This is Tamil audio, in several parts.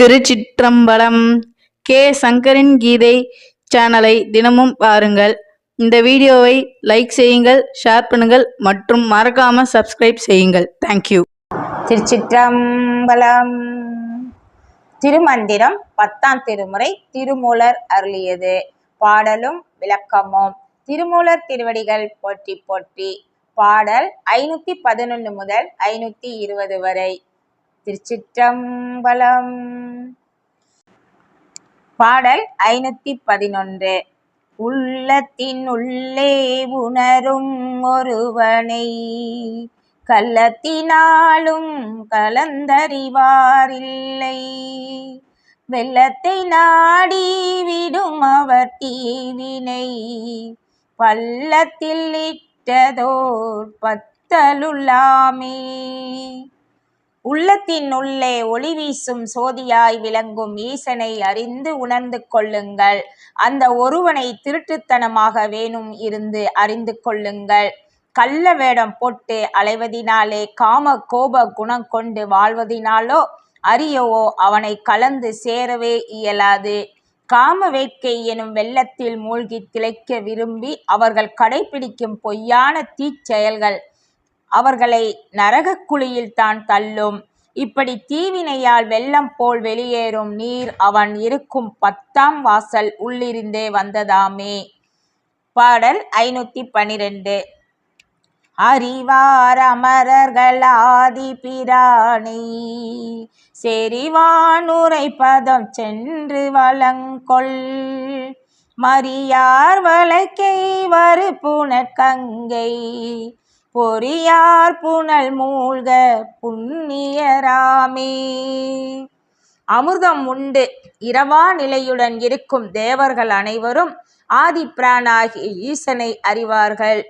திருச்சிற்றம்பலம் கே. சங்கரின் கீதை சேனலை தினமும் பாருங்கள். இந்த வீடியோவை லைக் செய்யுங்கள் ஷேர் பண்ணுங்கள் மற்றும் மறக்காம சப்ஸ்கிரைப் செய்யுங்கள். தேங்க்யூ திருச்சிற்றம்பலம் திருமந்திரம் பத்தாம் திருமுறை திருமூலர் அருளியது. பாடலும் விளக்கமும். திருமூலர் திருவடிகள் போற்றி போற்றி. பாடல் ஐநூத்தி பதினொன்று முதல் ஐநூத்தி இருபது வரை. திருச்சிற்றம்பலம். பாடல் ஐநூத்தி பதினொன்று. உள்ளத்தின் உள்ளே உணரும் ஒருவனை கள்ளத்தினாலும் கலந்தறிவாரில்லை. வெள்ளத்தை நாடி விடும் அவர் தீவினை பள்ளத்தில் இட்டதோர் பத்தலுள்ளாமே. உள்ளத்தின் உள்ளே ஒளி வீசும் சோதியாய் விளங்கும் ஈசனை அறிந்து உணர்ந்து கொள்ளுங்கள். அந்த ஒருவனை திருட்டுத்தனமாக வேணும் இருந்து அறிந்து கொள்ளுங்கள். கள்ள வேடம் போட்டு அலைவதினாலே காம கோப குணம் கொண்டு வாழ்வதினாலோ அறியவோ அவனை கலந்து சேரவே இயலாது. காம வேட்கை எனும் வெள்ளத்தில் மூழ்கி திளைக்க விரும்பி அவர்கள் கடைபிடிக்கும் பொய்யான தீச்செயல்கள் அவர்களை நரகக் குழியில் தான் தள்ளும். இப்படி தீவினையால் வெள்ளம் போல் வெளியேறும் நீர் அவன் இருக்கும் பத்தாம் வாசல் உள்ளிருந்தே வந்ததாமே. பாடல் ஐநூத்தி பனிரெண்டு. அறிவார் அமரர்கள் ஆதி பிரானை செறிவானுரை பதம் சென்று வளங்கொள் மரியார் வளைக்கை வறு புனற்கங்கை பொறியார் புனல் மூழ்க புண்ணியராமே. அமிர்தம் உண்டு. இரவா நிலையுடன் இருக்கும் தேவர்கள் அனைவரும் ஆதி பிரானாகி ஈசனை அறிவார்கள்.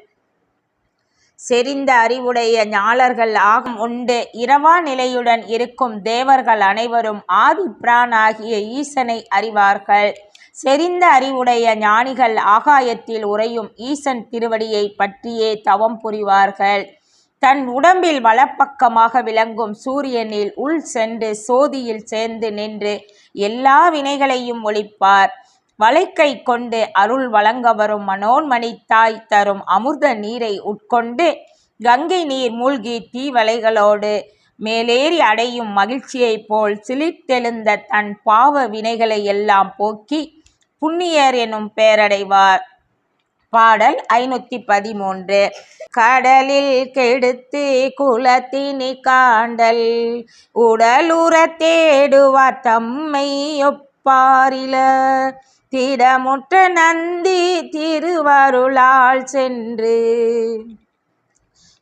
செறிந்த அறிவுடைய ஞாலர்கள் ஆகும் உண்டு. இரவா நிலையுடன் இருக்கும் தேவர்கள் அனைவரும் ஆதி பிரானாகிய ஈசனை அறிவார்கள். செறிந்த அறிவுடைய ஞானிகள் ஆகாயத்தில் உறையும் ஈசன் திருவடியை பற்றியே தவம் புரிவார்கள். தன் உடம்பில் வலப்பக்கமாக விளங்கும் சூரியனில் உள் சென்று சோதியில் சேர்ந்து நின்று எல்லா வினைகளையும் ஒழிப்பார். வளைக்கை கொண்டு அருள் வழங்க வரும் மனோன்மணி தாய் தரும் அமிர்த நீரை உட்கொண்டு கங்கை நீர் மூழ்கி தீவலைகளோடு மேலேறி அடையும் மகிழ்ச்சியைப் போல் சிலிர்த்தெழுந்த தன் பாவ வினைகளை எல்லாம் போக்கி புண்ணியர் எனும் பேரடைவார். பாடல் ஐநூத்தி பதிமூன்று கடலில் கெடுத்து குலத்தினி காண்டல். உடலுற தேடுவார் தம்மை ஒப்பாரில. திடமுற்ற நந்தி திருவருளால் சென்று.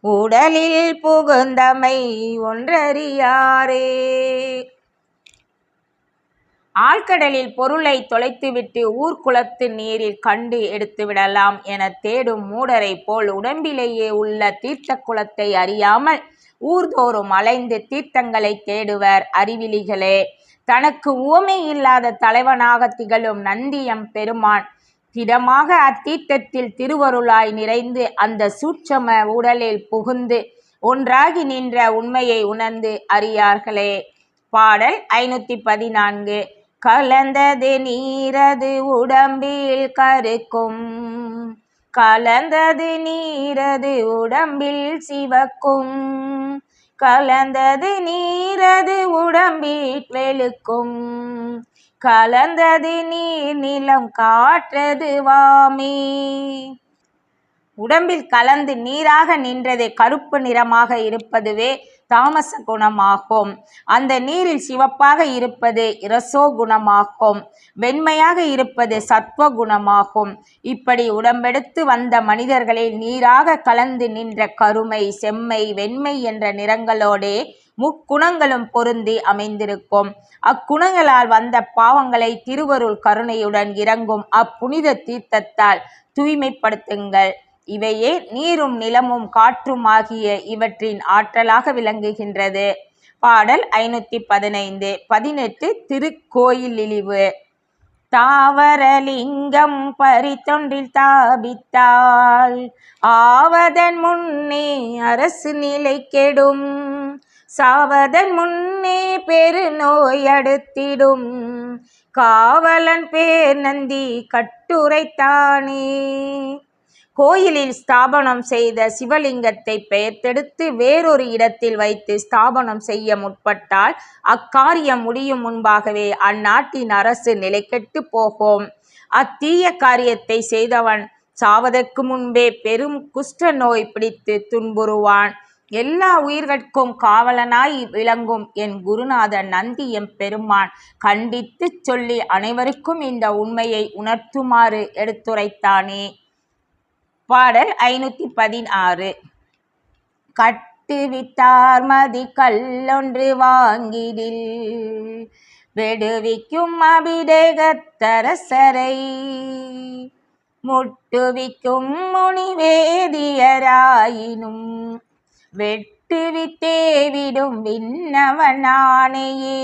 உடலில் புகுந்தமை ஒன்றறியாரே. ஆழ்கடலில் பொருளை தொலைத்துவிட்டு ஊர்க்குளத்து நீரில் கண்டு எடுத்து விடலாம் என தேடும் மூடரை போல் உடம்பிலேயே உள்ள தீர்த்த குளத்தை அறியாமல் ஊர்தோறும் அலைந்து தீர்த்தங்களை தேடுவர் அறிவிலிகளே. தனக்கு உவமை இல்லாத தலைவனாக திகழும் நந்தியம் பெருமான் திடமாக அத்தீர்த்தத்தில் திருவருளாய் நிறைந்து அந்த சூட்சம உடலில் புகுந்து ஒன்றாகி நின்ற உண்மையை உணர்ந்து அறியார்களே. பாடல் ஐநூத்தி பதினான்கு. கலந்தது நீரது உடம்பில் கருக்கும். கலந்தது நீரது உடம்பில் சிவக்கும். கலந்தது நீரது உடம்பில் வெளுக்கும். கலந்தது நீர் நிலம் காற்றது வாமே. உடம்பில் கலந்து நீராக நின்றதே கருப்பு நிறமாக இருப்பதுவே தாமச குணமாகும் அந்த நீரில் சிவப்பாக இருப்பது இரசோ குணமாகும். வெண்மையாக இருப்பது சத்வ குணமாகும். இப்படி உடம்பெடுத்து வந்த மனிதர்களில் நீராக கலந்து நின்ற கருமை செம்மை வெண்மை என்ற நிறங்களோடே முக்குணங்களும் பொருந்தி அமைந்திருக்கும். அக்குணங்களால் வந்த பாவங்களை திருவருள் கருணையுடன் இறங்கும் அப்புனித தீர்த்தத்தால் தூய்மைப்படுத்துங்கள். இவையே நீரும் நிலமும் காற்றும் ஆகிய இவற்றின் ஆற்றலாக விளங்குகின்றது. பாடல் ஐநூத்தி பதினைந்து பதினெட்டு திருக்கோயில் இழிவு. தாவரலிங்கம் பரித்தொன்றில் தாபித்தாள். ஆவதன் முன்னே அரசு நிலை கெடும். சாவதன் முன்னே பெருநோய் அடுத்திடும். காவலன் பேர் நந்தி கட்டுரைத்தானே. கோயிலில் ஸ்தாபனம் செய்த சிவலிங்கத்தை பெயர்த்தெடுத்து வேறொரு இடத்தில் வைத்து ஸ்தாபனம் செய்ய முற்பட்டால் அக்காரியம் முடியும் முன்பாகவே அந்நாட்டின் அரசு நிலைகெட்டு போகும். அத்தீய காரியத்தை செய்தவன் சாவதற்கு முன்பே பெரும் குஷ்ட நோய் பிடித்து துன்புறுவான். எல்லா உயிர்கட்கும் காவலனாய் விளங்கும் என் குருநாதன் நந்தி எம் பெருமான் கண்டித்துச் சொல்லி அனைவருக்கும் இந்த உண்மையை உணர்த்துமாறு எடுத்துரைத்தானே. பாடல் ஐநூற்றி பதினாறு. கட்டுவித்தார் மதி கல்லொன்று வாங்கிடில். வெடுவிக்கும் அபிடேகத்தரசரை முட்டுவிக்கும் முனிவேதியராயினும். வெட்டுவித்தேவிடும் விண்ணவனானையே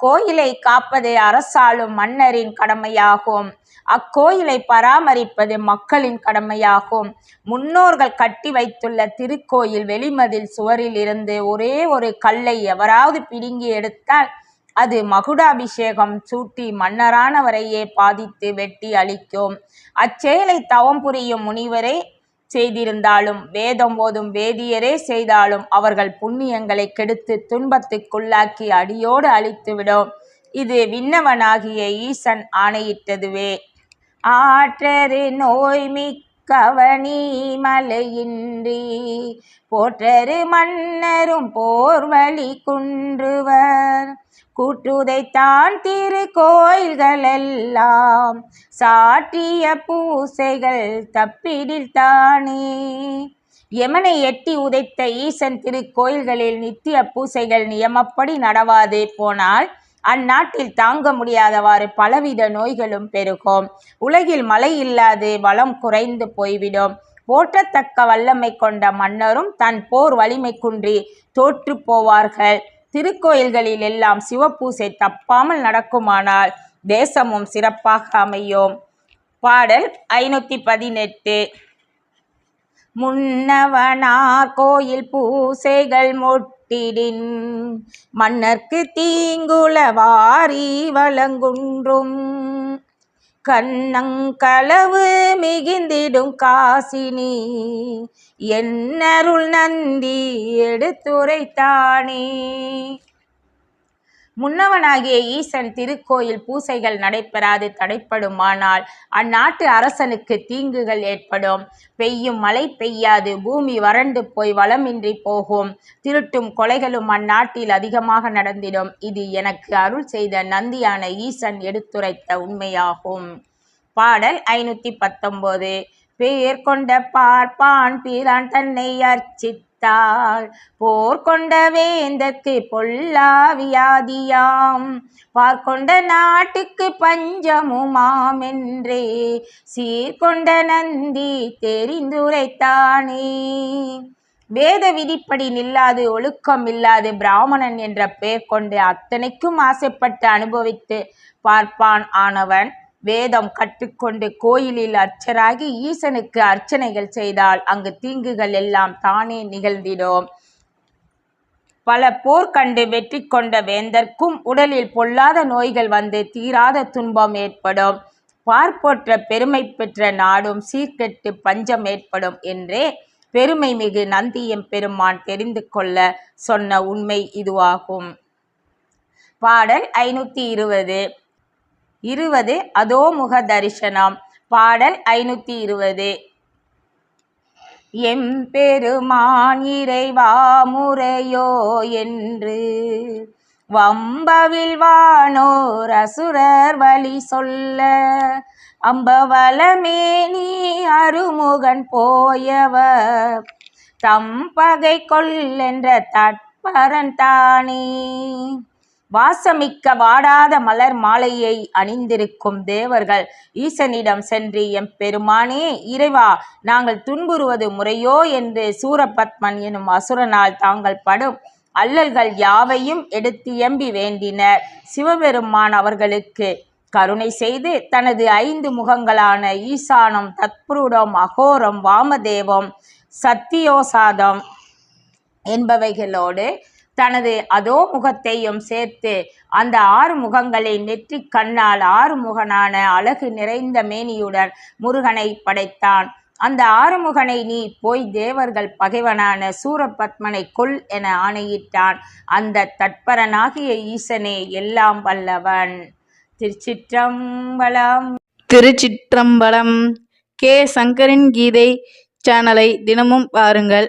கோயிலை காப்பது அரசாளும் மன்னரின் கடமையாகும். அக்கோயிலை பராமரிப்பது மக்களின் கடமையாகும். முன்னோர்கள் கட்டி வைத்துள்ள திருக்கோயில் வெளிமதில் சுவரில் இருந்து ஒரே ஒரு கல்லை எவராவது பிடுங்கி எடுத்தால் அது மகுடாபிஷேகம் சூட்டி மன்னரானவரையே பாதித்து வெட்டி அழிக்கும். அச்செயலை தவம் புரியும் முனிவரே செய்திருந்தாலும் வேதம் ஓதும் வேதியரே செய்தாலும் அவர்கள் புண்ணியங்களை கெடுத்து துன்பத்துக்குள்ளாக்கி அடியோடு அழித்துவிடும். இது விண்ணவனாகிய ஈசன் ஆணையிட்டதுவே. ஆற்றரு நோய் கவனி மலையின்றி போற்றரு மன்னரும் போர்வழி குன்றுவர். கூட்டுதைத்தான் திரு கோயில்களெல்லாம் சாற்றிய பூசைகள் தப்பிடில் தானே. யமனை எட்டி உதைத்த ஈசன் திருக்கோயில்களில் நித்திய பூசைகள் நியமப்படி நடவாதே போனால் அந்நாட்டில் தாங்க முடியாதவாறு பலவித நோய்களும் பெருகும். உலகில் மழை இல்லாது வளம் குறைந்து போய்விடும். போற்றத்தக்க வல்லமை கொண்ட மன்னரும் தன் போர் வலிமை குன்றி தோற்று போவார்கள். திருக்கோயில்களில் எல்லாம் சிவப்பூசை தப்பாமல் நடக்குமானால் தேசமும் சிறப்பாக அமையும். பாடல் ஐநூற்றி பதினெட்டு. முன்னவனார் கோயில் பூசைகள் முட்டிடின் மன்னர்க்கு தீங்குல வாரி வழங்குன்றும். கண்ணங்களவு மிகுந்திடும் காசினி என்னருள் நந்தி எடுத்துரைத்தானே. முன்னவனாகிய ஈசன் திருக்கோயில் பூசைகள் நடைபெறாது தடைப்படுமானால் அந்நாட்டு அரசனுக்கு தீங்குகள் ஏற்படும். பெய்யும் மழை பெய்யாது. பூமி வறண்டு போய் வளமின்றி போகும். திருட்டும் கொலைகளும் அந்நாட்டில் அதிகமாக நடந்திடும். இது எனக்கு அருள் செய்த நந்தியான ஈசன் எடுத்துரைத்த உண்மையாகும். பாடல் ஐநூற்றி பத்தொம்போது. பேர் கொண்ட பார்ப்பான் பிரான் தன்னை அர்ச்சித்த போர் கொண்ட வேந்தற்கு பொல்லாவியாதியாம். பார்க்கொண்ட நாட்டுக்கு பஞ்சமுமாம் என்றே சீர்கொண்ட நந்தி தெரிந்துரைத்தானே. வேத விதிப்படி நில்லாது ஒழுக்கம் இல்லாது பிராமணன் என்ற பெயர் கொண்டு அத்தனைக்கும் ஆசைப்பட்டு அனுபவித்து பார்ப்பான் ஆனவன். வேதம் கற்றுக்கொண்டு கோயிலில் அர்ச்சராகி ஈசனுக்கு அர்ச்சனைகள் செய்தால் அங்கு தீங்குகள் எல்லாம் தானே நிகழ்ந்திடும். பல போர் கண்டு வெற்றி கொண்ட வேந்தர்க்கும் உடலில் பொல்லாத நோய்கள் வந்து தீராத துன்பம் ஏற்படும். பார்ப்போற்ற பெருமை பெற்ற நாடும் சீர்கெட்டு பஞ்சம் ஏற்படும் என்றே பெருமை மிகு நந்தியம் பெருமான் தெரிந்து கொள்ள சொன்ன உண்மை இதுவாகும். பாடல் ஐநூற்றி இருபது. இருபது அதோமுக தரிசனம் பாடல் ஐநூற்றி இருபது. எம்பெருமான் இறைவா முறையோ என்று வம்பவில் வானோர் அசுரர் வழி சொல்ல அம்பவலமே நீ அருமுகன் போயவ தம் பகை கொல்லென்ற தட்பரன் தானே. வாசமிக்க வாடாத மலர் மாலையை அணிந்திருக்கும் தேவர்கள் ஈசனிடம் சென்று எம் பெருமானே இறைவா நாங்கள் துன்புறுவது முறையோ? என்று சூரபத்மன் எனும் அசுரனால் தாங்கள் படும் அல்லல்கள் யாவையும் எடுத்து எம்பி வேண்டினர். சிவபெருமான் அவர்களுக்கு கருணை செய்து தனது ஐந்து முகங்களான ஈசானம் தத்புருடம் அகோரம் வாமதேவம் சத்தியோசாதம் என்பவைகளோடு தனது அதோ முகத்தையும் சேர்த்து அந்த ஆறு முகங்களை நெற்றிக் கண்ணால் ஆறு முகனான அழகு நிறைந்த மேனியுடன் முருகனை படைத்தான். அந்த ஆறுமுகனை நீ போய் தேவர்கள் பகைவனான சூரபத்மனை கொல் என ஆணையிட்டான். அந்த தட்பரனாகிய ஈசனே எல்லாம் வல்லவன். திருச்சிற்றம்பலம் திருச்சிற்றம்பலம் கே சங்கரின் கீதை சேனலை தினமும் பாருங்கள்.